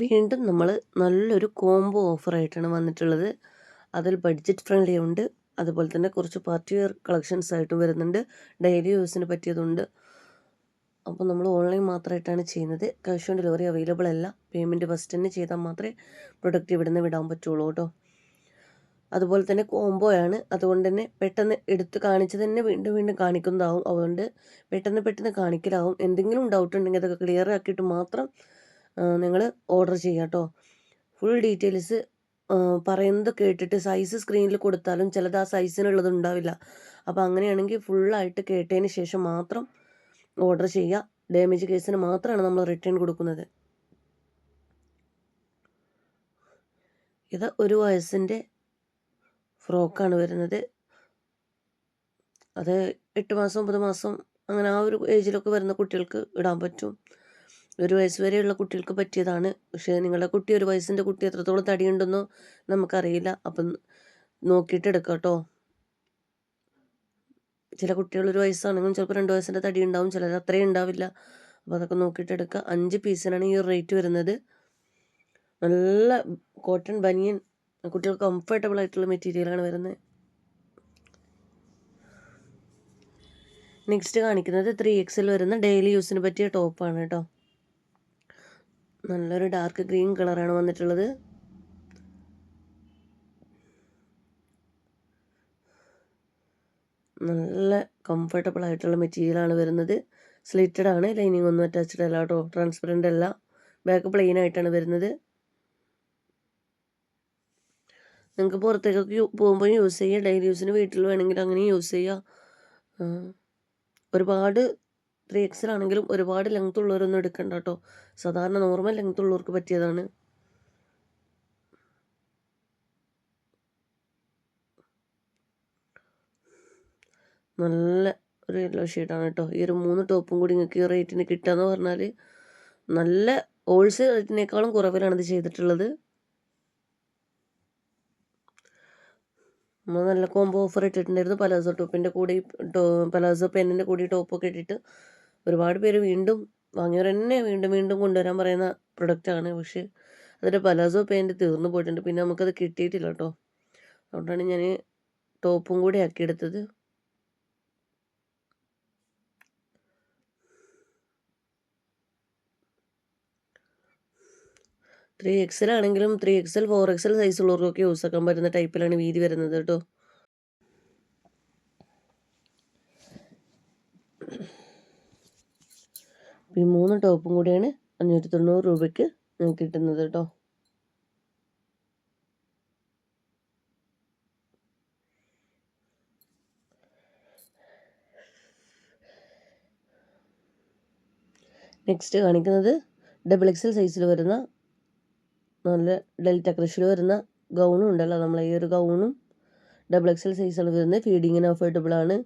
വീണ്ടും നമ്മൾ നല്ലൊരു കോംബോ ഓഫറായിട്ടാണ് വന്നിട്ടുള്ളത്. അതിൽ ബഡ്ജറ്റ് ഫ്രണ്ട്ലി ഉണ്ട്. അതുപോലെ തന്നെ കുറച്ച് പാർട്ടി വെയർ കളക്ഷൻസ് ആയിട്ടും വരുന്നുണ്ട്. ഡെയിലി യൂസിന് പറ്റിയതുണ്ട്. അപ്പോൾ നമ്മൾ ഓൺലൈൻ മാത്രമായിട്ടാണ് ചെയ്യുന്നത്. ക്യാഷ് ഓൺ ഡെലിവറി അവൈലബിൾ അല്ല. പേയ്മെന്റ് ഫസ്റ്റ് തന്നെ ചെയ്താൽ മാത്രമേ പ്രൊഡക്റ്റ് ഇവിടുന്ന് വിടാൻ പറ്റുള്ളൂ കേട്ടോ. അതുപോലെ തന്നെ കോംബോ ആണ്. അതുകൊണ്ട് തന്നെ പെട്ടെന്ന് എടുത്ത് കാണിച്ച് തന്നെ വീണ്ടും വീണ്ടും കാണിക്കുന്നതാവും. അതുകൊണ്ട് പെട്ടെന്ന് പെട്ടെന്ന് കാണിക്കലാവും. എന്തെങ്കിലും ഡൗട്ട് ഉണ്ടെങ്കിൽ അതൊക്കെ ക്ലിയർ ആക്കിയിട്ട് മാത്രം നിങ്ങൾ ഓർഡർ ചെയ്യുക കേട്ടോ ഫുൾ ഡീറ്റെയിൽസ് പറയുന്നത് കേട്ടിട്ട് സൈസ് സ്ക്രീനിൽ കൊടുത്താലും ചിലത് ആ സൈസിനുള്ളത് ഉണ്ടാവില്ല. അപ്പോൾ അങ്ങനെയാണെങ്കിൽ ഫുള്ളായിട്ട് കേട്ടതിന് ശേഷം മാത്രം ഓർഡർ ചെയ്യുക ഡാമേജ് കേസിന് മാത്രമാണ് നമ്മൾ റിട്ടേൺ കൊടുക്കുന്നത്. ഇത് ഒരു വയസ്സിന്റെ ഫ്രോക്കാണ് വരുന്നത്. അത് എട്ട് മാസം ഒമ്പത് മാസം അങ്ങനെ ആ ഒരു ഏജിലൊക്കെ വരുന്ന കുട്ടികൾക്ക് ഇടാൻ പറ്റും. ഒരു വയസ്സ് വരെയുള്ള കുട്ടികൾക്ക് പറ്റിയതാണ്. പക്ഷേ നിങ്ങളുടെ കുട്ടി ഒരു വയസ്സിന്റെ കുട്ടി എത്രത്തോളം തടിയുണ്ടെന്നോ നമുക്കറിയില്ല. അപ്പം നോക്കിയിട്ട് എടുക്കുക കേട്ടോ. ചില കുട്ടികൾ ഒരു വയസ്സാണെങ്കിലും ചിലപ്പോൾ രണ്ട് വയസ്സിന്റെ തടി ഉണ്ടാവും. ചിലർ അത്രയും ഉണ്ടാവില്ല. അപ്പോൾ അതൊക്കെ നോക്കിയിട്ട് എടുക്കുക അഞ്ച് പീസിനാണ് ഈ റേറ്റ് വരുന്നത്. നല്ല കോട്ടൺ ബനിയൻ കുട്ടികൾക്ക് കംഫർട്ടബിൾ ആയിട്ടുള്ള മെറ്റീരിയലാണ് വരുന്നത്. നെക്സ്റ്റ് കാണിക്കുന്നത് ത്രീ എക്സിൽ വരുന്ന ഡെയിലി യൂസിന് പറ്റിയ ടോപ്പാണ് കേട്ടോ. നല്ലൊരു ഡാർക്ക് ഗ്രീൻ കളറാണ് വന്നിട്ടുള്ളത്. നല്ല കംഫർട്ടബിൾ ആയിട്ടുള്ള മെറ്റീരിയലാണ് വരുന്നത്. സ്ലിറ്റഡ് ആണ് ലൈനിങ് ഒന്നും അറ്റാച്ച്ഡ് അല്ല കേട്ടോ ട്രാൻസ്പെറന്റ് അല്ല. ബാക്ക് പ്ലെയിൻ ആയിട്ടാണ് വരുന്നത്. നിങ്ങൾക്ക് പുറത്തേക്കൊക്കെ പോകുമ്പോൾ യൂസ് ചെയ്യുക ഡെയിലി യൂസിന് വീട്ടിൽ വേണമെങ്കിൽ അങ്ങനെ യൂസ് ചെയ്യുക ഒരുപാട് ത്രീ എക്സിലാണെങ്കിലും ഒരുപാട് ലെങ്ത് ഉള്ളവരൊന്നും എടുക്കണ്ട കേട്ടോ സാധാരണ നോർമൽ ലെങ്ത് ഉള്ളവർക്ക് പറ്റിയതാണ്. നല്ല ഒരു യെല്ലോ ഷെയ്ഡാണ് കേട്ടോ ഈ ഒരു മൂന്ന് ടോപ്പും കൂടി നിങ്ങൾക്ക് ഈ റേറ്റിന് കിട്ടുക എന്ന് പറഞ്ഞാൽ നല്ല ഹോൾസെയിൽ റേറ്റിനേക്കാളും കുറവിലാണ് ഇത് ചെയ്തിട്ടുള്ളത്. നമ്മൾ നല്ല കോംബോ ഓഫർ ഇട്ടിട്ടുണ്ടായിരുന്നു. പലാസോ ടോപ്പിന്റെ കൂടെ പലാസോ പെന്നിന്റെ കൂടി ടോപ്പൊക്കെ ഇട്ടിട്ട് ഒരുപാട് പേര് വീണ്ടും വാങ്ങിയവർ തന്നെ വീണ്ടും വീണ്ടും കൊണ്ടുവരാൻ പറയുന്ന പ്രൊഡക്റ്റാണ് പക്ഷേ അതിന്റെ പലാസോ പാന്റ് തീർന്നു പോയിട്ടുണ്ട്. പിന്നെ നമുക്കത് കിട്ടിയിട്ടില്ല കേട്ടോ അതുകൊണ്ടാണ് ഞാൻ ടോപ്പും കൂടി ആക്കിയെടുത്തത്. ത്രീ എക്സൽ ആണെങ്കിലും three XL four XL size ഉള്ളവർക്കൊക്കെ use ആക്കാൻ പറ്റുന്ന ടൈപ്പിലാണ് വീതി വരുന്നത് കേട്ടോ ഈ മൂന്ന് ടോപ്പും കൂടിയാണ് അഞ്ഞൂറ്റി തൊണ്ണൂറ് രൂപയ്ക്ക് നിങ്ങൾക്ക് കിട്ടുന്നത് കേട്ടോ. നെക്സ്റ്റ് കാണിക്കുന്നത് ഡബിൾ എക്സൽ സൈസിൽ വരുന്ന നല്ല ഡെൽറ്റ ക്രഷിൽ വരുന്ന ഗൗണും ഉണ്ടല്ലോ. നമ്മളെ ഈ ഒരു ഗൗണും ഡബിൾ എക്സൽ സൈസിൽ വരുന്നത്. ഫീഡിങ്ങിന് അഫോർഡബിൾ ആണ്.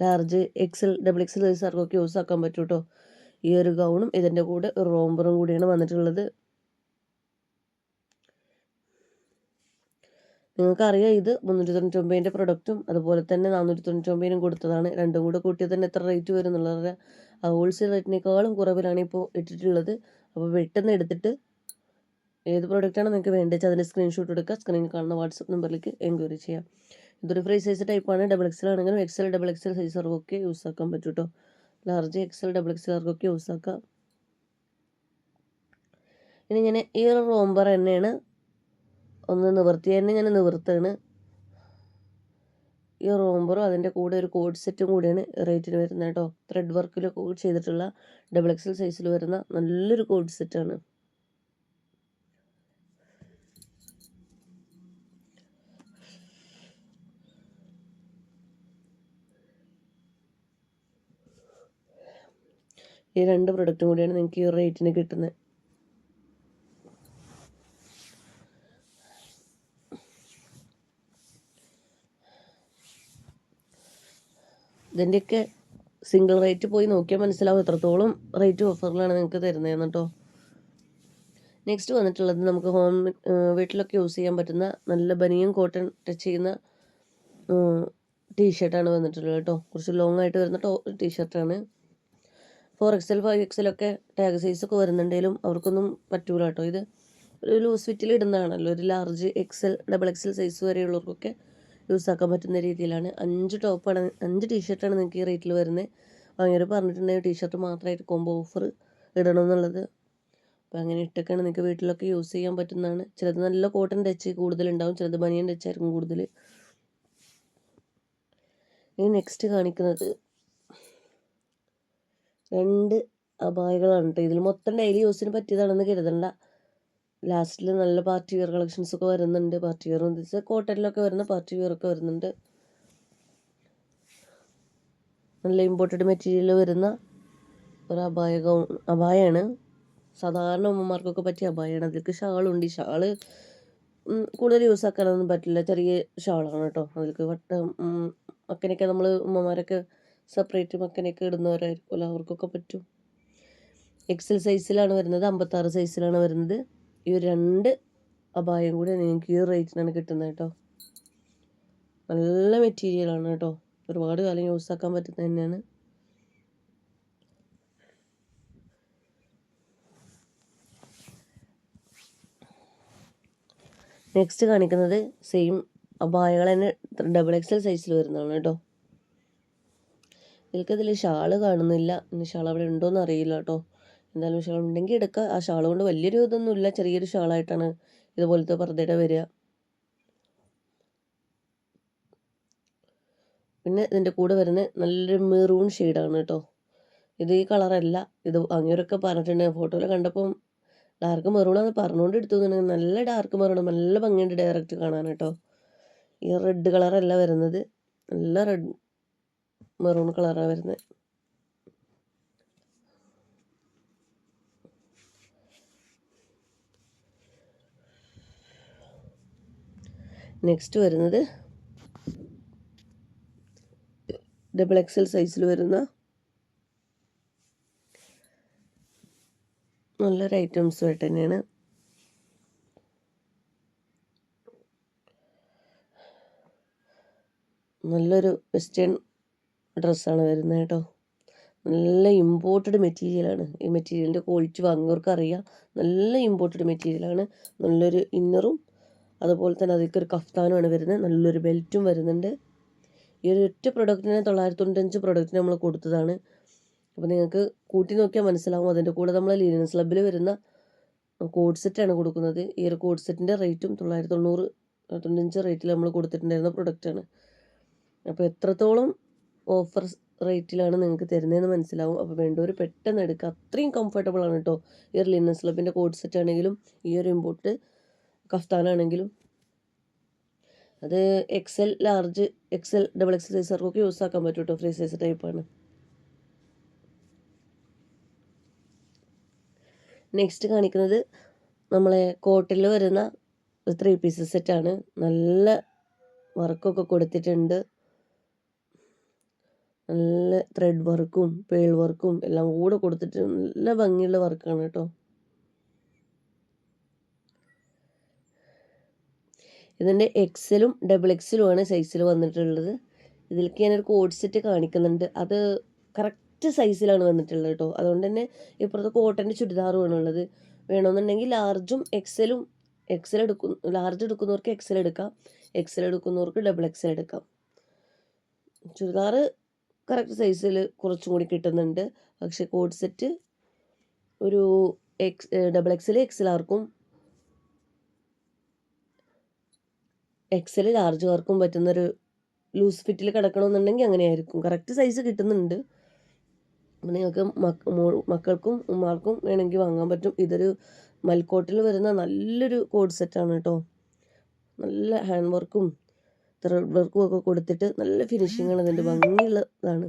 ലാർജ് എക്സൽ ഡബിൾ എക്സൽ സൈസുകാർക്കൊക്കെ യൂസ് ആക്കാൻ പറ്റും കേട്ടോ ഈ ഒരു ഗൗണും ഇതിന്റെ കൂടെ ഒരു റോംബറും കൂടിയാണ് വന്നിട്ടുള്ളത്. നിങ്ങൾക്കറിയാം ഇത് മുന്നൂറ്റി തൊണ്ണൂറ്റൊമ്പതിന്റെ പ്രൊഡക്റ്റും അതുപോലെ തന്നെ നാനൂറ്റി തൊണ്ണൂറ്റൊമ്പതിനും കൊടുത്തതാണ്. രണ്ടും കൂടെ കൂട്ടിയാൽ തന്നെ എത്ര റേറ്റ് വരും എന്നുള്ളത് ഹോൾസെയിൽ റേറ്റിനേക്കാളും കുറവിലാണ് ഇപ്പോൾ ഇട്ടിട്ടുള്ളത്. അപ്പോൾ പെട്ടെന്ന് എടുത്തിട്ട് ഏത് പ്രൊഡക്റ്റാണ് നിങ്ങൾക്ക് വേണ്ടത് അതിന്റെ സ്ക്രീൻഷോട്ട് എടുക്കുക സ്ക്രീനിൽ കാണുന്ന വാട്സപ്പ് നമ്പറിലേക്ക് എൻക്വയറി ചെയ്യാം. ഇതൊരു ഫ്രീ സൈസ് ടൈപ്പാണ് ഡബിൾ എക്സൽ ആണെങ്കിലും എക്സൽ ഡബിൾ എക്സൽ സൈസുകാർക്കൊക്കെ യൂസ് ആക്കാൻ പറ്റും കേട്ടോ ലാർജ് എക്സൽ ഡബിൾ എക്സലുകാർക്കൊക്കെ യൂസ് ആക്കാം. ഇനി ഞാൻ ഈ ഒരു റോംബർ തന്നെയാണ്. ഒന്ന് നിവർത്തി തന്നെ ഞാൻ നിവർത്താണ്. ഈ റോംബറും അതിന്റെ കൂടെ ഒരു കോഡ് സെറ്റും കൂടിയാണ് റേറ്റിന് വരുന്നത് കേട്ടോ ത്രെഡ് വർക്കിലൊക്കെ ചെയ്തിട്ടുള്ള ഡബിൾ എക്സൽ സൈസിൽ വരുന്ന നല്ലൊരു കോഡ് സെറ്റാണ് ഈ രണ്ട് പ്രൊഡക്റ്റും കൂടിയാണ് നിങ്ങൾക്ക് ഈ റേറ്റിന് കിട്ടുന്നത്. ഇതിന്റെയൊക്കെ സിംഗിൾ റേറ്റ് പോയി നോക്കിയാൽ മനസ്സിലാവും എത്രത്തോളം റേറ്റ് ഓഫറിലാണ് നിങ്ങൾക്ക് തരുന്നത് കേട്ടോ നെക്സ്റ്റ് വന്നിട്ടുള്ളത് നമുക്ക് ഹോം വീട്ടിലൊക്കെ യൂസ് ചെയ്യാൻ പറ്റുന്ന നല്ല ബനിയൻ കോട്ടൺ ടച്ച് ചെയ്യുന്ന ടീഷർട്ടാണ് വന്നിട്ടുള്ളത് കേട്ടോ കുറച്ച് ലോങ് ആയിട്ട് വരുന്ന ടോ ടീഷർട്ടാണ് ഫോർ എക്സൽ ഫൈവ് എക്സലൊക്കെ ടാഗ് സൈസൊക്കെ വരുന്നുണ്ടെങ്കിലും അവർക്കൊന്നും പറ്റൂല കേട്ടോ. ഇത് ഒരു ലൂസ് ഫിറ്റിൽ ഇടുന്നതാണല്ലോ. ഒരു large XL double XL size വരെയുള്ളവർക്കൊക്കെ use ആക്കാൻ പറ്റുന്ന രീതിയിലാണ്. അഞ്ച് ടോപ്പാണ് അഞ്ച് ടീഷർട്ടാണ് നിങ്ങൾക്ക് ഈ റേറ്റിൽ വരുന്നത് അങ്ങനെ പറഞ്ഞിട്ടുണ്ടെങ്കിൽ ടീഷർട്ട് മാത്രമായിട്ട് കോംബോ ഓഫർ ഇടണം എന്നുള്ളത്. അപ്പോൾ അങ്ങനെ ഇട്ടൊക്കെയാണ് നിങ്ങൾക്ക് വീട്ടിലൊക്കെ യൂസ് ചെയ്യാൻ പറ്റുന്നതാണ്. ചിലത് നല്ല കോട്ടൺ ടച്ച് കൂടുതലുണ്ടാവും ചിലത് ബനിയൻ ടച്ചായിരിക്കും കൂടുതൽ ഇനി നെക്സ്റ്റ് കാണിക്കുന്നത് രണ്ട് അപായകളാണ് ഇതിൽ മൊത്തം ഡെയിലി യൂസിന് പറ്റിയതാണെന്ന് കരുതണ്ട. ലാസ്റ്റിൽ നല്ല പാർട്ടി വെയർ കളക്ഷൻസ് ഒക്കെ വരുന്നുണ്ട്. പാർട്ടി വെയർ എന്ന് വെച്ചാൽ കോട്ടണിലൊക്കെ വരുന്ന പാർട്ടി വെയർ ഒക്കെ വരുന്നുണ്ട്. നല്ല ഇമ്പോർട്ടഡ് മെറ്റീരിയൽ വരുന്ന ഒരു അപായ അപായമാണ് സാധാരണ ഉമ്മമാർക്കൊക്കെ പറ്റിയ അപായമാണ് അതിലേക്ക് ഷാളുണ്ട്. ഈ ഷാൾ കൂടുതൽ യൂസ് ആക്കാനൊന്നും പറ്റില്ല. ചെറിയ ഷാളാണ് കേട്ടോ അതിലേക്ക് വട്ടം അക്കനെയൊക്കെ നമ്മൾ ഉമ്മമാരൊക്കെ സെപ്പറേറ്റ് മക്കനൊക്കെ ഇടുന്നവരായിരിക്കുമല്ലോ അവർക്കൊക്കെ പറ്റും. എക്സൽ സൈസിലാണ് വരുന്നത് അമ്പത്താറ് സൈസിലാണ് വരുന്നത്. ഈ രണ്ട് അപായം കൂടി നിങ്ങൾക്ക് ഈ റേറ്റിനാണ് കിട്ടുന്നത് കേട്ടോ. നല്ല മെറ്റീരിയലാണ് കേട്ടോ. ഒരുപാട് കാലം യൂസ് ആക്കാൻ പറ്റുന്നത് തന്നെയാണ്. നെക്സ്റ്റ് കാണിക്കുന്നത് സെയിം അപായകൾ തന്നെ ഡബിൾ എക്സൽ സൈസിൽ വരുന്നതാണ് കേട്ടോ. ഇതിൽ ഷാൾ കാണുന്നില്ല. ഇനി ഷാൾ അവിടെ ഉണ്ടോയെന്ന് അറിയില്ല കേട്ടോ എന്തായാലും ഷാൾ ഉണ്ടെങ്കിൽ എടുക്കുക ആ ഷാൾ കൊണ്ട് വലിയൊരു ഇതൊന്നുമില്ല. ചെറിയൊരു ഷാളായിട്ടാണ് ഇതുപോലത്തെ പർദ്ദയുടെ വരിക പിന്നെ ഇതിന്റെ കൂടെ വരുന്ന നല്ലൊരു മെറൂൺ ഷെയ്ഡാണ് കേട്ടോ ഇത് ഈ കളറല്ല. ഇത് അങ്ങനെയൊക്കെ പറഞ്ഞിട്ടുണ്ട്. ഫോട്ടോയിൽ കണ്ടപ്പം ഡാർക്ക് മെറൂണാന്ന് പറഞ്ഞുകൊണ്ട് എടുത്തു നല്ല ഡാർക്ക് മെറൂൺ നല്ല ഭംഗിയുണ്ട് ഡയറക്റ്റ് കാണാൻ കേട്ടോ ഈ റെഡ് കളറല്ല വരുന്നത്. നല്ല റെഡ് മെറൂൺ കളറാണ് വരുന്നത് നെക്സ്റ്റ് വരുന്നത് ഡബിൾ എക്സൽ സൈസിൽ വരുന്ന നല്ലൊരു ഐറ്റംസ് ആയിട്ട് തന്നെയാണ്. നല്ലൊരു വെസ്റ്റേൺ ഡ്രസ്സാണ് വരുന്നത് കേട്ടോ. നല്ല ഇമ്പോർട്ടഡ് മെറ്റീരിയലാണ് ഈ മെറ്റീരിയലിന്റെ ക്വാളിറ്റി വാങ്ങിയവർക്ക് അറിയാം നല്ല ഇമ്പോർട്ടഡ് മെറ്റീരിയലാണ് നല്ലൊരു ഇന്നറും അതുപോലെ തന്നെ അതിലേക്ക് ഒരു കഫ്താനുമാണ് വരുന്നത്. നല്ലൊരു ബെൽറ്റും വരുന്നുണ്ട്. ഈ ഒരു ഒറ്റ പ്രൊഡക്റ്റിന് തൊള്ളായിരത്തി തൊണ്ണൂറ്റഞ്ച് പ്രൊഡക്റ്റിന് നമ്മൾ കൊടുത്തതാണ്. അപ്പോൾ നിങ്ങൾക്ക് കൂട്ടി നോക്കിയാൽ മനസ്സിലാവും. അതിന്റെ കൂടെ നമ്മൾ ലീനൻസ് ക്ലബിൽ വരുന്ന കോഡ് സെറ്റാണ് കൊടുക്കുന്നത്. ഈ ഒരു കോഡ് സെറ്റിന്റെ റേറ്റും തൊള്ളായിരത്തി തൊണ്ണൂറ് തൊണ്ണൂറ്റഞ്ച് റേറ്റിൽ നമ്മൾ കൊടുത്തിട്ടുണ്ടായിരുന്ന പ്രൊഡക്റ്റാണ് അപ്പോൾ എത്രത്തോളം ഓഫർ റേറ്റിലാണ് നിങ്ങൾക്ക് തരുന്നതെന്ന് മനസ്സിലാവും. അപ്പോൾ വേണ്ടവർ പെട്ടെന്ന് എടുക്കുക. അത്രയും കംഫർട്ടബിൾ ആണ് കേട്ടോ ഈ ഒരു ലിന്നസ് ക്ലബിന്റെ കോഡ് സെറ്റ് ആണെങ്കിലും ഈ ഒരു ഇമ്പോർട്ട് കഫ്താനാണെങ്കിലും അത് XL large XL double XL സൈസർക്കൊക്കെ use ആക്കാൻ പറ്റും കേട്ടോ ഫ്രീ സൈസ് ടൈപ്പാണ് നെക്സ്റ്റ് കാണിക്കുന്നത് നമ്മളെ കോട്ടിൽ വരുന്ന ത്രീ പീസസ് സെറ്റാണ് നല്ല വർക്കൊക്കെ കൊടുത്തിട്ടുണ്ട്. നല്ല ത്രെഡ് വർക്കും പേൾ വർക്കും എല്ലാം കൂടെ കൊടുത്തിട്ട് നല്ല ഭംഗിയുള്ള വർക്കാണ് കേട്ടോ. ഇതിന്റെ എക്സലും ഡബിൾ എക്സലും ആണ് സൈസിൽ വന്നിട്ടുള്ളത്. ഇതിലേക്ക് ഞാനൊരു കോഡ് സെറ്റ് കാണിക്കുന്നുണ്ട്. അത് കറക്റ്റ് സൈസിലാണ് വന്നിട്ടുള്ളത് കേട്ടോ. അതുകൊണ്ട് തന്നെ ഇപ്പുറത്ത് കോട്ടന്റെ ചുരിദാറുമാണ് ഉള്ളത് വേണമെന്നുണ്ടെങ്കിൽ ലാർജും എക്സലും എക്സൽ എടുക്കും ലാർജ് എടുക്കുന്നവർക്ക് എക്സൽ എടുക്കാം. എക്സൽ എടുക്കുന്നവർക്ക് ഡബിൾ എക്സൽ എടുക്കാം. ചുരിദാർ കറക്റ്റ് സൈസിൽ കുറച്ചും കൂടി കിട്ടുന്നുണ്ട്. പക്ഷേ കോഡ് സെറ്റ് ഒരു എക്സ് ഡബിൾ എക്സിൽ എക്സിലാർക്കും എക്സൽ ലാർജുകാർക്കും പറ്റുന്നൊരു ലൂസ് ഫിറ്റിൽ കിടക്കണമെന്നുണ്ടെങ്കിൽ അങ്ങനെയായിരിക്കും. കറക്റ്റ് സൈസ് കിട്ടുന്നുണ്ട്. അപ്പം നിങ്ങൾക്ക് മക്കൾക്കും ഉമ്മാർക്കും വേണമെങ്കിൽ വാങ്ങാൻ പറ്റും. ഇതൊരു മൽക്കോട്ടിൽ വരുന്ന നല്ലൊരു കോഡ് സെറ്റാണ് കേട്ടോ നല്ല ഹാൻഡ് വർക്കും ത്രെഡ് വർക്കും ഒക്കെ കൊടുത്തിട്ട് നല്ല ഫിനിഷിങ്ങാണ് ഇതിന്റെ ഭംഗിയുള്ള ഇതാണ്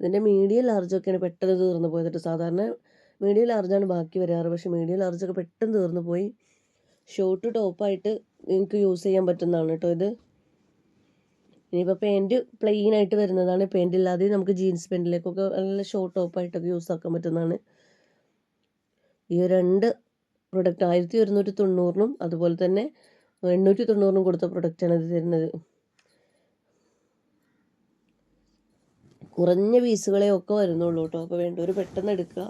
ഇതിന്റെ മീഡിയം ലാർജൊക്കെയാണ് പെട്ടെന്ന് തീർന്നു പോയത് സാധാരണ മീഡിയം ലാർജാണ് ബാക്കി വരാറ്. പക്ഷേ മീഡിയം ലാർജൊക്കെ പെട്ടെന്ന് തീർന്നു പോയി. ഷോർട്ട് ടോപ്പായിട്ട് നിങ്ങൾക്ക് യൂസ് ചെയ്യാൻ പറ്റുന്നതാണ് കേട്ടോ ഇത്. ഇനിയിപ്പോൾ പാന്റ് പ്ലെയിൻ ആയിട്ട് വരുന്നതാണ്. പാന്റ് ഇല്ലാതെ നമുക്ക് ജീൻസ് പാന്റിലേക്കൊക്കെ നല്ല ഷോർട്ട് ടോപ്പായിട്ടൊക്കെ യൂസ് ആക്കാൻ പറ്റുന്നതാണ്. ഈ രണ്ട് പ്രൊഡക്റ്റ് ആയിരത്തി ഒരുന്നൂറ്റി തൊണ്ണൂറിനും അതുപോലെ തന്നെ എണ്ണൂറ്റി തൊണ്ണൂറിനും കൊടുത്ത പ്രൊഡക്റ്റാണ് ഇത് തരുന്നത്. കുറഞ്ഞ പീസുകളെ ഒക്കെ വരുന്നുള്ളൂ കേട്ടോ. അപ്പോൾ വേണ്ടവർ പെട്ടെന്ന് എടുക്കുക.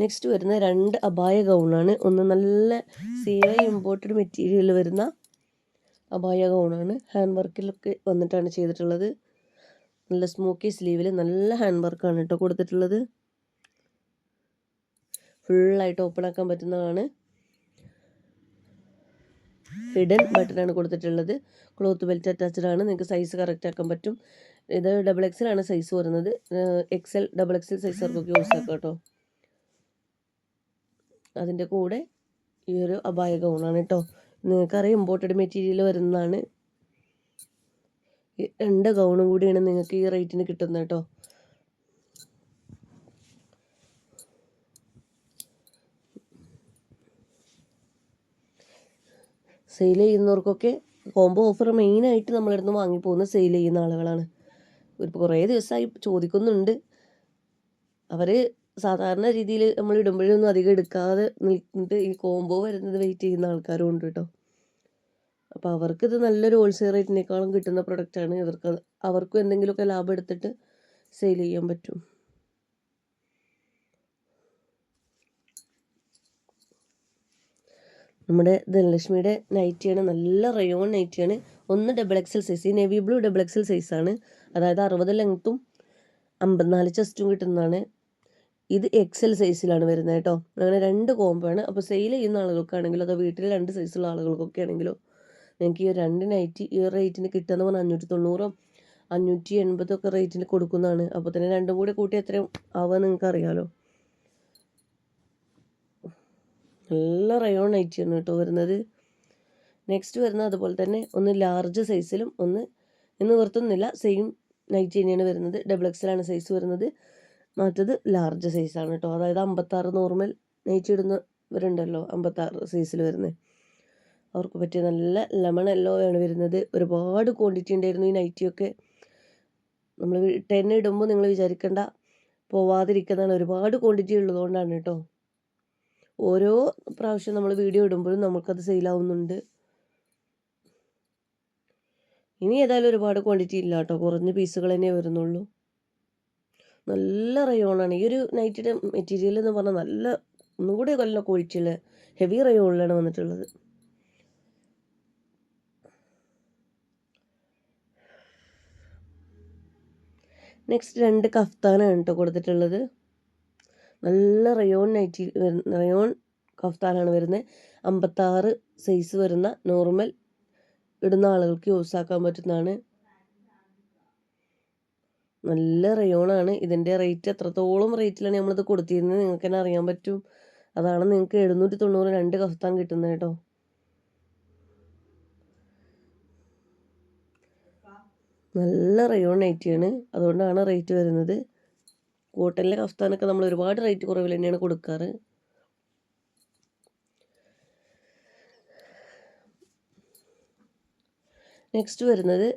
നെക്സ്റ്റ് വരുന്ന രണ്ട് അപായ ഗൗണാണ് ഒന്ന് നല്ല സീറ ഇമ്പോർട്ടഡ് മെറ്റീരിയൽ വരുന്ന അപായ ഗൗണാണ് ഹാൻഡ് വർക്കിലൊക്കെ വന്നിട്ടാണ് ചെയ്തിട്ടുള്ളത്. നല്ല സ്മോക്കി സ്ലീവിൽ നല്ല ഹാൻഡ് വർക്കാണ് കേട്ടോ കൊടുത്തിട്ടുള്ളത്. ഫുള്ളായിട്ട് ഓപ്പൺ ആക്കാൻ പറ്റുന്നതാണ്. ഹിഡൻ ബട്ടണാണ് കൊടുത്തിട്ടുള്ളത്. ക്ലോത്ത് ബെൽറ്റ് അറ്റാച്ച്ഡ് ആണ്. നിങ്ങൾക്ക് സൈസ് കറക്റ്റ് ആക്കാൻ പറ്റും. ഇത് ഡബിൾ എക്സൽ ആണ് സൈസ് വരുന്നത്. എക്സൽ ഡബിൾ എക്സൽ സൈസുകാർക്കൊക്കെ യൂസ് ആക്കാം കേട്ടോ. അതിന്റെ കൂടെ ഈ ഒരു അപായ ഗൗണാണ് കേട്ടോ നിങ്ങൾക്കറിയാം ഇമ്പോർട്ടഡ് മെറ്റീരിയൽ വരുന്നതാണ്. രണ്ട് ഗൗണും കൂടിയാണ് നിങ്ങൾക്ക് ഈ റേറ്റിന് കിട്ടുന്നത് കേട്ടോ. സെയിൽ ചെയ്യുന്നവർക്കൊക്കെ കോംബോ ഓഫർ മെയിനായിട്ട് നമ്മളിടുന്ന് വാങ്ങിപ്പോകുന്ന സെയിൽ ചെയ്യുന്ന ആളുകളാണ്. ഒരു കുറേ ദിവസമായി ചോദിക്കുന്നുണ്ട്. അവർ സാധാരണ രീതിയിൽ നമ്മൾ ഇടുമ്പോഴൊന്നും അധികം എടുക്കാതെ നിൽന്നിട്ട് ഈ കോംബോ വരുന്നത് വെയിറ്റ് ചെയ്യുന്ന ആൾക്കാരും ഉണ്ട് കേട്ടോ അപ്പോൾ അവർക്കിത് നല്ലൊരു ഹോൾസെയിൽ റേറ്റിനേക്കാളും കിട്ടുന്ന പ്രൊഡക്റ്റാണ് ഇവർക്ക് അവർക്കും എന്തെങ്കിലുമൊക്കെ ലാഭം എടുത്തിട്ട് സെയിൽ ചെയ്യാൻ പറ്റും. നമ്മുടെ ധനലക്ഷ്മിയുടെ നൈറ്റിയാണ് നല്ല റയോൺ നൈറ്റിയാണ് ഒന്ന് ഡബിൾ എക്സൽ സൈസ് ഈ നേവി ബ്ലൂ ഡബിൾ എക്സൽ സൈസാണ് അതായത് അറുപത് ലെങ്ത്തും അമ്പത്തിനാല് ചെസ്റ്റും കിട്ടുന്നതാണ്. ഇത് എക്സൽ സൈസിലാണ് വരുന്നത് കേട്ടോ. അങ്ങനെ രണ്ട് കോംബോ ആണ്. അപ്പോൾ സെയിൽ ചെയ്യുന്ന ആളുകൾക്കാണെങ്കിലോ അതോ വീട്ടിൽ രണ്ട് സൈസുള്ള ആളുകൾക്കൊക്കെ ആണെങ്കിലോ നിങ്ങൾക്ക് ഈ രണ്ട് നൈറ്റി ഈ റേറ്റിന് കിട്ടുന്ന പറഞ്ഞാൽ അഞ്ഞൂറ്റി തൊണ്ണൂറോ അഞ്ഞൂറ്റി എൺപതൊക്കെ റേറ്റിന് കൊടുക്കുന്നതാണ്. അപ്പോൾ തന്നെ രണ്ടും കൂടി കൂട്ടി എത്രയും ആവുക നിങ്ങൾക്ക് അറിയാമല്ലോ നല്ല റയോൺ നൈറ്റിയാണ് കേട്ടോ വരുന്നത്. നെക്സ്റ്റ് വരുന്നത് അതുപോലെ തന്നെ ഒന്ന് ലാർജ് സൈസിലും ഒന്ന് ഇന്ന് നിർത്തുന്നില്ല. സെയിം നൈറ്റ് തന്നെയാണ് വരുന്നത്. ഡബിൾ എക്സലാണ് സൈസ് വരുന്നത്. മറ്റത് ലാർജ് സൈസാണ് കേട്ടോ. അതായത് അമ്പത്താറ് നോർമൽ നൈറ്റ് ഇടുന്നവരുണ്ടല്ലോ അമ്പത്താറ് സൈസിൽ വരുന്നത് അവർക്ക് പറ്റിയ നല്ല ലെമൺ എല്ലോ ആണ് വരുന്നത്. ഒരുപാട് ക്വാണ്ടിറ്റി ഉണ്ടായിരുന്നു ഈ നൈറ്റിയൊക്കെ നമ്മൾ ടെൻ ഇടുമ്പോൾ നിങ്ങൾ വിചാരിക്കേണ്ട പോവാതിരിക്കുന്നതാണ്. ഒരുപാട് ക്വാണ്ടിറ്റി ഉള്ളതുകൊണ്ടാണ് കേട്ടോ. ഓരോ പ്രാവശ്യം നമ്മൾ വീഡിയോ ഇടുമ്പോഴും നമുക്കത് സെയിലാവുന്നുണ്ട് ഇനി ഏതായാലും ഒരുപാട് ക്വാണ്ടിറ്റി ഇല്ല കേട്ടോ കുറഞ്ഞ പീസുകൾ തന്നെ വരുന്നുള്ളൂ. നല്ല റയോണാണ് ഈ ഒരു നൈറ്റിയുടെ മെറ്റീരിയൽ എന്ന് പറഞ്ഞാൽ നല്ല ഒന്നും കൂടി നല്ല ക്വാളിറ്റിയുള്ള ഹെവി റയോണിലാണ് വന്നിട്ടുള്ളത്. നെക്സ്റ്റ് രണ്ട് കഫ്താനാണ് കേട്ടോ കൊടുത്തിട്ടുള്ളത്. നല്ല റയോൺ നൈറ്റി റയോൺ കഫ്താനാണ് വരുന്നത്. അമ്പത്താറ് സൈസ് വരുന്ന നോർമൽ ഇടുന്ന ആളുകൾക്ക് യൂസ് ആക്കാൻ പറ്റുന്നതാണ്. നല്ല റയോണാണ് ഇതിന്റെ റേറ്റ് എത്രത്തോളം റേറ്റിലാണ് നമ്മളിത് കൊടുത്തിരുന്നത് നിങ്ങൾക്ക് തന്നെ അറിയാൻ പറ്റും. അതാണ് നിങ്ങൾക്ക് എഴുന്നൂറ്റി തൊണ്ണൂറ് രണ്ട് കഫ്താൻ കിട്ടുന്നത് കേട്ടോ. നല്ല റയോൺ നൈറ്റിയാണ്. അതുകൊണ്ടാണ് റേറ്റ് വരുന്നത്. കോട്ടണിലെ കഫ്താനൊക്കെ നമ്മൾ ഒരുപാട് റേറ്റ് കുറവിൽ തന്നെയാണ് കൊടുക്കാറ്. നെക്സ്റ്റ് വരുന്നത്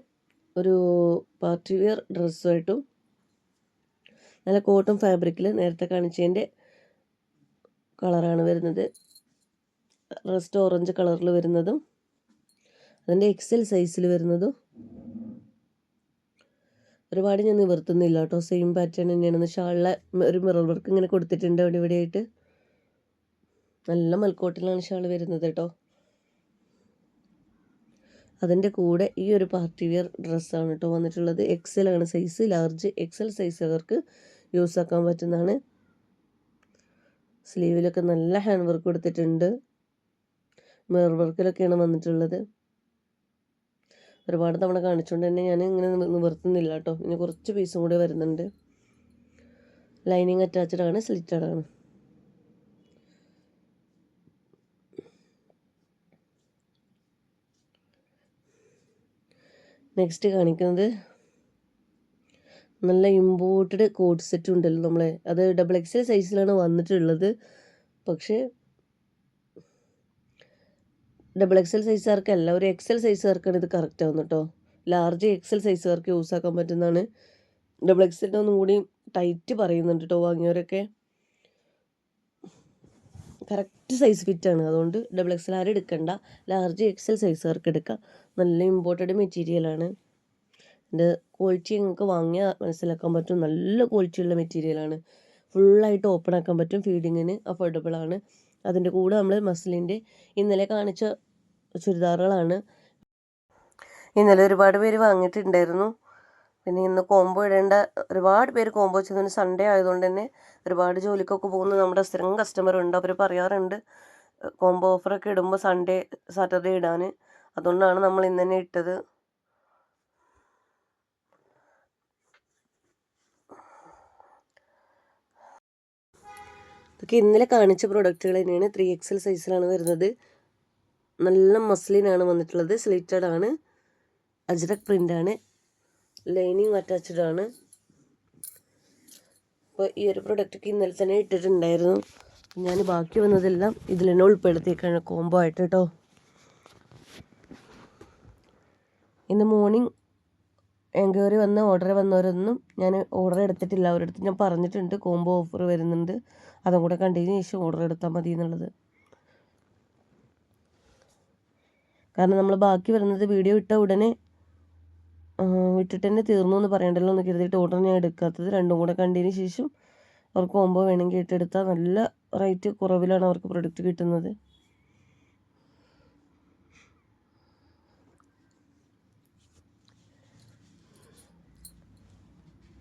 ഒരു പാർട്ടി വെയർ ഡ്രസ്സുമായിട്ടും നല്ല കോട്ടൺ ഫാബ്രിക്കിൽ നേരത്തെ കാണിച്ചതിന്റെ കളറാണ് വരുന്നത്. റസ്റ്റ് ഓറഞ്ച് കളറിൽ വരുന്നതും അതിന്റെ എക്സൽ സൈസിൽ വരുന്നതും ഒരുപാട് ഞാൻ നിവർത്തുന്നില്ല കേട്ടോ. സെയിം പാറ്റേൺ തന്നെയാണ്. ഷാളിലെ ഒരു മിറർ വർക്ക് ഇങ്ങനെ കൊടുത്തിട്ടുണ്ട് അവിടെ ഇവിടെ ആയിട്ട് നല്ല മൽക്കോട്ടിലാണ് ഷാൾ വരുന്നത് കേട്ടോ. അതിന്റെ കൂടെ ഈ ഒരു പാർട്ടി വെയർ ഡ്രസ്സാണ് കേട്ടോ വന്നിട്ടുള്ളത്. എക്സൽ ആണ് സൈസ് ലാർജ് എക്സൽ സൈസുകാർക്ക് യൂസ് ആക്കാൻ പറ്റുന്നതാണ്. സ്ലീവിലൊക്കെ നല്ല ഹാൻഡ് വർക്ക് കൊടുത്തിട്ടുണ്ട്. മിറർ വർക്കിലൊക്കെയാണ് വന്നിട്ടുള്ളത്. ഒരുപാട് തവണ കാണിച്ചുകൊണ്ട് തന്നെ ഞാൻ ഇങ്ങനെ നിവർത്തുന്നില്ല കേട്ടോ ഇനി കുറച്ച് പീസും കൂടി വരുന്നുണ്ട്. ലൈനിങ് അറ്റാച്ച്ഡ് ആണ് സ്ലിറ്റഡ് ആണ്. നെക്സ്റ്റ് കാണിക്കുന്നത് നല്ല ഇമ്പോർട്ടഡ് കോഡ് സെറ്റ് ഉണ്ടല്ലോ നമ്മളെ. അത് ഡബിൾ എക്സൽ സൈസിലാണ് വന്നിട്ടുള്ളത്. പക്ഷേ ഡബിൾ എക്സൽ സൈസുകാർക്കല്ല ഒരു എക്സൽ സൈസുകാർക്കാണ് ഇത് കറക്റ്റ് ആവുന്നത് കേട്ടോ ലാർജ് എക്സൽ സൈസുകാർക്ക് യൂസ് ആക്കാൻ പറ്റുന്നതാണ്. ഡബിൾ എക്സലിന്റെ ഒന്നും കൂടി ടൈറ്റ് പറയുന്നുണ്ട് കേട്ടോ വാങ്ങിയവരൊക്കെ. കറക്റ്റ് സൈസ് ഫിറ്റാണ് അതുകൊണ്ട് ഡബിൾ എക്സ് എൽ ആർ എടുക്കണ്ട ലാർജ് എക്സൽ സൈസുകാർക്ക് എടുക്കാം. നല്ല ഇമ്പോർട്ടഡ് മെറ്റീരിയലാണ് ഇതിന്റെ ക്വാളിറ്റി നിങ്ങൾക്ക് വാങ്ങിയാൽ മനസ്സിലാക്കാൻ പറ്റും. നല്ല ക്വാളിറ്റിയുള്ള മെറ്റീരിയലാണ് ഫുള്ളായിട്ട് ഓപ്പൺ ആക്കാൻ പറ്റും ഫീഡിങ്ങിന് അഫോർഡബിൾ ആണ്. അതിന്റെ കൂടെ നമ്മൾ മസ്ലിന്റെ ഇന്നലെ കാണിച്ച ചുരിദാറുകളാണ്. ഇന്നലെ ഒരുപാട് പേര് വാങ്ങിയിട്ടുണ്ടായിരുന്നു. പിന്നെ ഇന്ന് കോംബോ ഇടേണ്ട ഒരുപാട് പേര് കോംബോ ചെയ്തതിന് സൺഡേ ആയതുകൊണ്ട് തന്നെ ഒരുപാട് ജോലിക്കൊക്കെ പോകുന്ന നമ്മുടെ സ്ഥിരം കസ്റ്റമർ ഉണ്ട്. അവർ പറയാറുണ്ട് കോംബോ ഓഫറൊക്കെ ഇടുമ്പോൾ സൺഡേ സാറ്റർഡേ ഇടാൻ അതുകൊണ്ടാണ് നമ്മൾ ഇന്ന് തന്നെ ഇട്ടത്. ഇതൊക്കെ ഇന്നലെ കാണിച്ച പ്രോഡക്റ്റുകൾ തന്നെയാണ്. ത്രീ എക്സൽ സൈസിലാണ് വരുന്നത്. നല്ല മസ്ലിനാണ് വന്നിട്ടുള്ളത്. സ്ലിറ്റഡ് ആണ്. അജ്രക് ആണ്. ലൈനിങ് അറ്റാച്ച്ഡ് ആണ്. അപ്പോൾ ഈ ഒരു പ്രൊഡക്റ്റൊക്കെ ഇന്നലെ തന്നെ ഇട്ടിട്ടുണ്ടായിരുന്നു. ഞാൻ ബാക്കി വന്നതെല്ലാം ഇതിൽ തന്നെ ഉൾപ്പെടുത്തിയേക്കാണ് കോംബോ ആയിട്ട് കേട്ടോ ഇന്ന് മോർണിംഗ് എൻക്വയറി വന്ന ഓർഡർ വന്നവരൊന്നും ഞാൻ ഓർഡർ എടുത്തിട്ടില്ല. അവരടുത്ത് ഞാൻ പറഞ്ഞിട്ടുണ്ട് കോംബോ ഓഫർ വരുന്നുണ്ട്. അതും കൂടെ കണ്ടതിന് ശേഷം ഓർഡർ എടുത്താൽ മതി എന്നുള്ളത് കാരണം നമ്മൾ ബാക്കി വരുന്നത് വീഡിയോ ഇട്ട ഉടനെ വിട്ടിട്ട് തന്നെ തീർന്നു എന്ന് പറയണ്ടല്ലോ എന്ന് കരുതിയിട്ട് ഓർഡർ ഞാൻ എടുക്കാത്തത് രണ്ടും കൂടെ കണ്ടതിന് ശേഷം അവർക്ക് കോംബോ വേണമെങ്കിൽ ഇട്ടെടുത്താൽ നല്ല റേറ്റ് കുറവിലാണ് അവർക്ക് പ്രൊഡക്റ്റ് കിട്ടുന്നത്.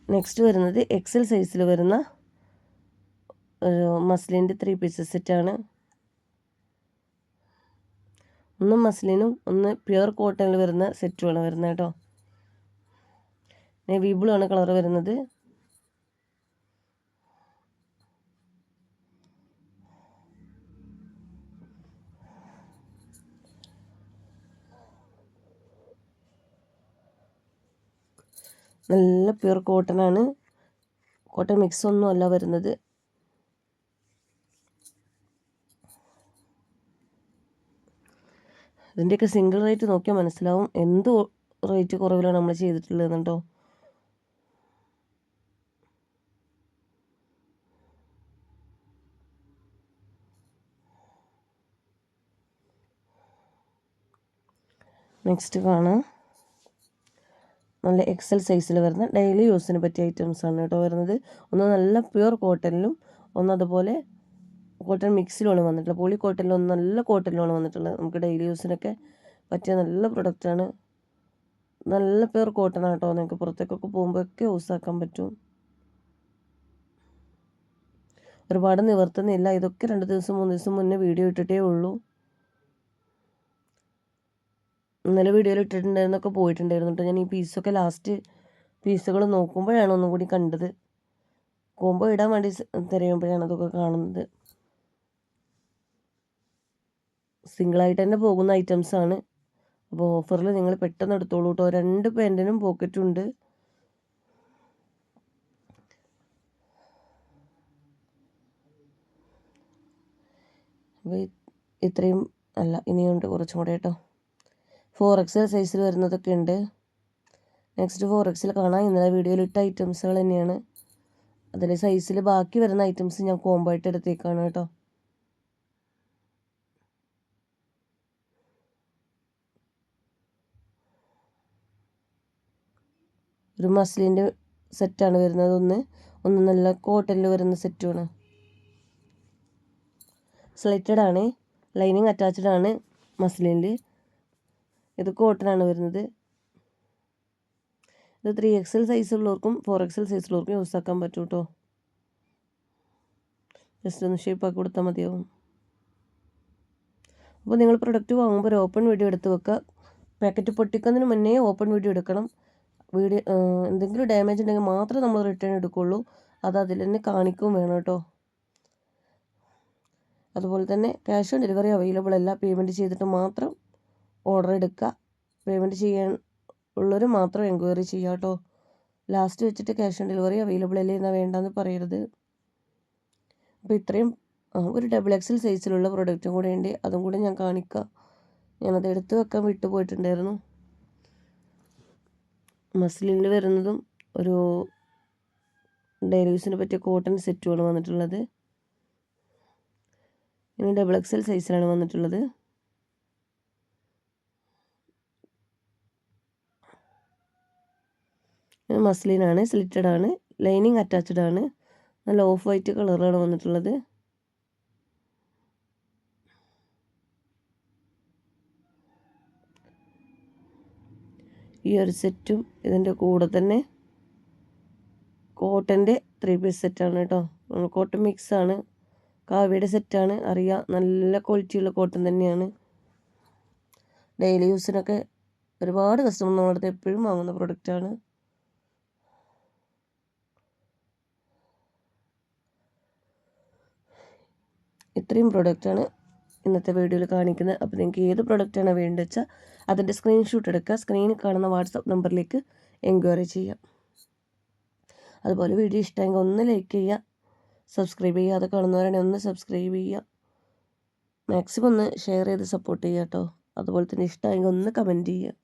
നെക്സ്റ്റ് വരുന്നത് എക്സൽ സൈസിൽ വരുന്ന ഒരു മസ്ലിന്റെ ത്രീ പീസസ് സെറ്റാണ് ഒന്ന് മസ്ലിനും ഒന്ന് പ്യുർ കോട്ടണിൽ വരുന്ന സെറ്റുമാണ് വരുന്നത് കേട്ടോ. നേവി ബ്ലൂ ആണ് കളർ വരുന്നത്. നല്ല പ്യുർ കോട്ടൺ ആണ്. കോട്ടൺ മിക്സ് ഒന്നും അല്ല വരുന്നത്. ഇതിന്റെയൊക്കെ സിംഗിൾ റേറ്റ് നോക്കിയാൽ മനസ്സിലാവും എന്ത് റേറ്റ് കുറവിലാണ് നമ്മൾ ചെയ്തിട്ടുള്ളത് കേട്ടോ നെക്സ്റ്റ് കാണാം. നല്ല എക്സൽ സൈസിൽ വരുന്ന ഡെയിലി യൂസിന് പറ്റിയ ഐറ്റംസ് ആണ് കേട്ടോ വരുന്നത്. ഒന്ന് നല്ല പ്യുർ കോട്ടണിലും ഒന്ന് അതുപോലെ കോട്ടൺ മിക്സിലാണ് വന്നിട്ടുള്ളത്. പോളി കോട്ടണിലും ഒന്ന് നല്ല കോട്ടണിലാണ് വന്നിട്ടുള്ളത്. നമുക്ക് ഡെയിലി യൂസിനൊക്കെ പറ്റിയ നല്ല പ്രൊഡക്റ്റാണ് നല്ല പേർ കോട്ടൺ ആട്ടോ. നിങ്ങൾക്ക് പുറത്തേക്കൊക്കെ പോകുമ്പോഴൊക്കെ യൂസ് ആക്കാൻ പറ്റും. ഒരുപാട് നിവർത്തുന്നില്ല. ഇതൊക്കെ രണ്ട് ദിവസം മൂന്ന് ദിവസം മുന്നേ വീഡിയോ ഇട്ടിട്ടേ ഉള്ളൂ. ഇന്നലെ വീഡിയോയിൽ ഇട്ടിട്ടുണ്ടായിരുന്നൊക്കെ പോയിട്ടുണ്ടായിരുന്നു കേട്ടോ ഞാൻ ഈ പീസൊക്കെ ലാസ്റ്റ് പീസുകൾ നോക്കുമ്പോഴാണ് ഒന്നും കൂടി കണ്ടത്. കോമ്പോ ഇടാൻ വേണ്ടി തിരയുമ്പോഴാണ് അതൊക്കെ കാണുന്നത്. സിംഗിളായിട്ട് തന്നെ പോകുന്ന ഐറ്റംസ് ആണ്. അപ്പോൾ ഓഫറിൽ നിങ്ങൾ പെട്ടെന്ന് എടുത്തോളൂ കേട്ടോ രണ്ട് പാന്റിനും പോക്കറ്റുണ്ട് അപ്പോൾ ഇത്രയും അല്ല ഇനിയുണ്ട് കുറച്ചും കൂടെ കേട്ടോ ഫോർ എക്സൽ സൈസിൽ വരുന്നതൊക്കെ ഉണ്ട്. നെക്സ്റ്റ് ഫോർ എക്സിൽ കാണാം. ഇന്നലെ വീഡിയോയിൽ ഇട്ട ഐറ്റംസുകൾ തന്നെയാണ്. അതിൽ സൈസിൽ ബാക്കി വരുന്ന ഐറ്റംസ് ഞാൻ കോംബോ ആയിട്ട് എടുത്തേക്കാണ് കേട്ടോ ഒരു മസ്ലിന്റെ സെറ്റാണ് വരുന്നത്. ഒന്ന് ഒന്ന് നല്ല കോട്ടണിൽ വരുന്ന സെറ്റുമാണ്. സ്ലൈറ്റഡ് ആണ്. ലൈനിങ് അറ്റാച്ച്ഡ് ആണ് മസ്ലിനിൽ ഇത് കോട്ടനാണ് വരുന്നത്. ഇത് ത്രീ എക്സൽ സൈസുള്ളവർക്കും ഫോർ എക്സൽ സൈസുള്ളവർക്കും യൂസ് ആക്കാൻ പറ്റും കേട്ടോ ജസ്റ്റ് ഒന്ന് ഷേപ്പാക്കി കൊടുത്താൽ മതിയാവും. അപ്പോൾ നിങ്ങൾ പ്രൊഡക്റ്റ് വാങ്ങുമ്പോൾ ഒരു ഓപ്പൺ വീഡിയോ എടുത്ത് വെക്കുക. പാക്കറ്റ് പൊട്ടിക്കുന്നതിന് മുന്നേ ഓപ്പൺ വീഡിയോ എടുക്കണം. വീഡിയോ എന്തെങ്കിലും ഡാമേജ് ഉണ്ടെങ്കിൽ മാത്രമേ നമ്മൾ റിട്ടേൺ എടുക്കുള്ളൂ. അത് അതിൽ തന്നെ കാണിക്കുകയും വേണം കേട്ടോ. അതുപോലെ തന്നെ ക്യാഷ് ഓൺ ഡെലിവറി അവൈലബിൾ അല്ല. പേയ്മെന്റ് ചെയ്തിട്ട് മാത്രം ഓർഡർ എടുക്കുക. പേയ്മെന്റ് ചെയ്യാൻ ഉള്ളവർ മാത്രം എൻക്വയറി ചെയ്യുക കേട്ടോ. ലാസ്റ്റ് വെച്ചിട്ട് ക്യാഷ് ഓൺ ഡെലിവറി അവൈലബിൾ അല്ലേ എന്നാൽ വേണ്ടെന്ന് പറയരുത്. അപ്പോൾ ഇത്രയും ഒരു ഡബിൾ എക്സൽ സൈസിലുള്ള പ്രൊഡക്റ്റും കൂടെ ഉണ്ട്. അതും കൂടെ ഞാൻ കാണിക്കാം. ഞാനത് എടുത്ത് വെക്കാൻ വിട്ടു പോയിട്ടുണ്ടായിരുന്നു മസ്ലിനിൽ വരുന്നതും ഒരു ഡെയിലി പറ്റിയ കോട്ടൺ സെറ്റുമാണ് വന്നിട്ടുള്ളത്. ഇനി ഡബിൾ എക്സൽ സൈസിലാണ് വന്നിട്ടുള്ളത്. മസ്ലിനാണ് സ്ലിറ്റഡ് ആണ് ലൈനിങ് അറ്റാച്ച്ഡ് ആണ്. നല്ല ഓഫ് വൈറ്റ് കളറാണ് വന്നിട്ടുള്ളത്. ഈ ഒരു സെറ്റും ഇതിന്റെ കൂടെ തന്നെ കോട്ടന്റെ ത്രീ പീസ് സെറ്റാണ് കേട്ടോ. കോട്ടൺ മിക്സാണ്. കാവ്യയുടെ സെറ്റാണ്. അറിയാം നല്ല ക്വാളിറ്റിയുള്ള കോട്ടൺ തന്നെയാണ്. ഡെയിലി യൂസിനൊക്കെ ഒരുപാട് കസ്റ്റമർ നമ്മളടുത്ത് എപ്പോഴും വാങ്ങുന്ന പ്രൊഡക്റ്റാണ് ഇത്രയും പ്രൊഡക്റ്റാണ് ഇന്നത്തെ വീഡിയോയിൽ കാണിക്കുന്നത്. അപ്പോൾ നിങ്ങൾക്ക് ഏത് പ്രൊഡക്റ്റാണ് വേണ്ടത് വെച്ചാൽ അതിന്റെ സ്ക്രീൻഷോട്ട് എടുക്കുക. സ്ക്രീനിൽ കാണുന്ന വാട്സപ്പ് നമ്പറിലേക്ക് എൻക്വയറി ചെയ്യാം അതുപോലെ വീഡിയോ ഇഷ്ടമെങ്കിൽ ഒന്ന് ലൈക്ക് ചെയ്യുക. സബ്സ്ക്രൈബ് ചെയ്യുക അത് കാണുന്നവരാണെങ്കിൽ ഒന്ന് സബ്സ്ക്രൈബ് ചെയ്യുക. മാക്സിമം ഒന്ന് ഷെയർ ചെയ്ത് സപ്പോർട്ട് ചെയ്യുക കേട്ടോ അതുപോലെ തന്നെ ഇഷ്ടമെങ്കിൽ ഒന്ന് കമന്റ് ചെയ്യുക.